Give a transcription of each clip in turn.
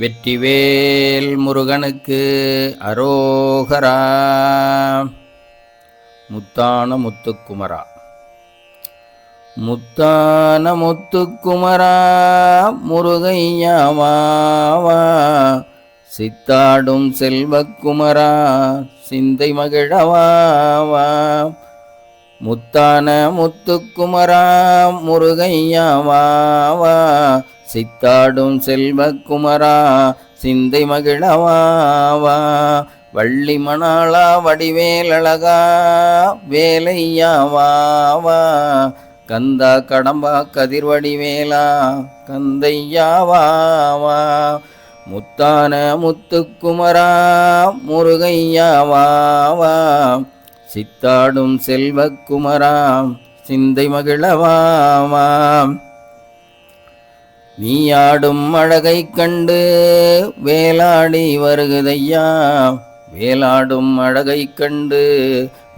வெற்றிவேல் முருகனுக்கு அரோகரா. முத்தான முத்துக்குமரா. முத்தான முத்துக்குமரா முருகையாவா. சித்தாடும் செல்வக்குமரா சிந்தை மகிழவாவா முத்தான முத்துக்குமரா முருகையாவா. சித்தாடும் செல்வக்குமரா சிந்தை மகிழவாவா வள்ளி மணாளா வடிவேலழகா வேலையாவாவா கந்தா கடம்பா கதிர்வடிவேலா கந்தையாவாவா முத்தான முத்துக்குமரா முருகையாவாவா சித்தாடும் செல்வக்குமரா சிந்தை மகிழவாவா நீயாடும் அழகை கண்டு வேலாடி வருகுதையா? வேலாடும் அழகை கண்டு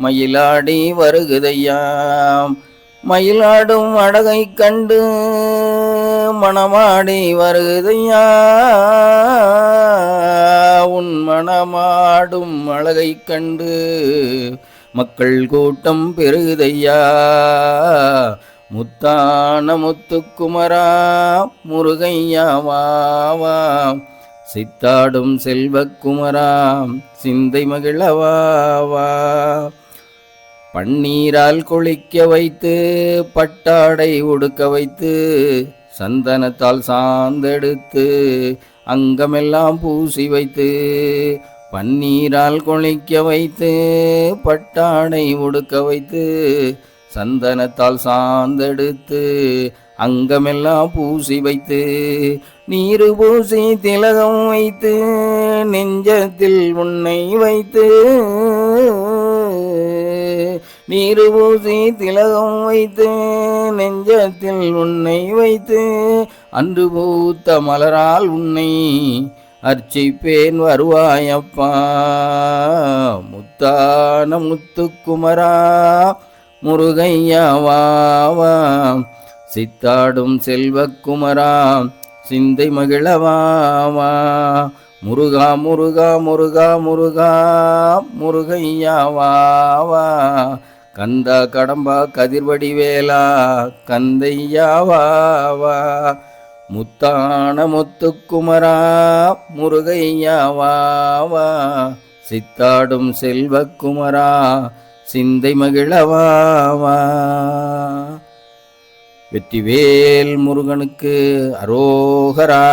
மயிலாடி வருகுதையா? மயிலாடும் அழகை கண்டு மணமாடி வருகுதையா? உன் மணமாடும் அழகை கண்டு மக்கள் கூட்டம் பெருகுதையா முத்தான முத்துக்குமரா முருகையாவாவாம் சித்தாடும் செல்வக்குமராம் சிந்தை மகிழவாவா பன்னீரால் குளிக்க வைத்து பட்டாடை உடுக்க வைத்து சந்தனத்தால் சாந்தெடுத்து அங்கமெல்லாம் பூசி வைத்து பன்னீரால் குளிக்க வைத்து பட்டாடை உடுக்க வைத்து சந்தனத்தால் சாந்தெடுத்து அங்கமெல்லாம் பூசி வைத்து நீரு பூசி திலகம் வைத்து நெஞ்சத்தில் உன்னை வைத்து நீரு பூசி திலகம் வைத்து நெஞ்சத்தில் உன்னை வைத்து அன்று பூத்த மலரால் உன்னை அர்ச்சிப்பேன் வருவாயப்பா. முத்தான முத்துக்குமரா முருகையாவாவா சித்தாடும் செல்வக்குமரா சிந்தை மகிழவாவா. முருகா முருகா முருகா முருகா முருகையாவாவா. கந்தா கடம்பா கதிர்வடி வேலா கந்தையாவாவா. முத்தான முத்துக்குமரா முருகையாவாவா. சித்தாடும் செல்வக்குமரா சிந்தை மகிழவாவா வெற்றிவேல் முருகனுக்கு அரோகரா.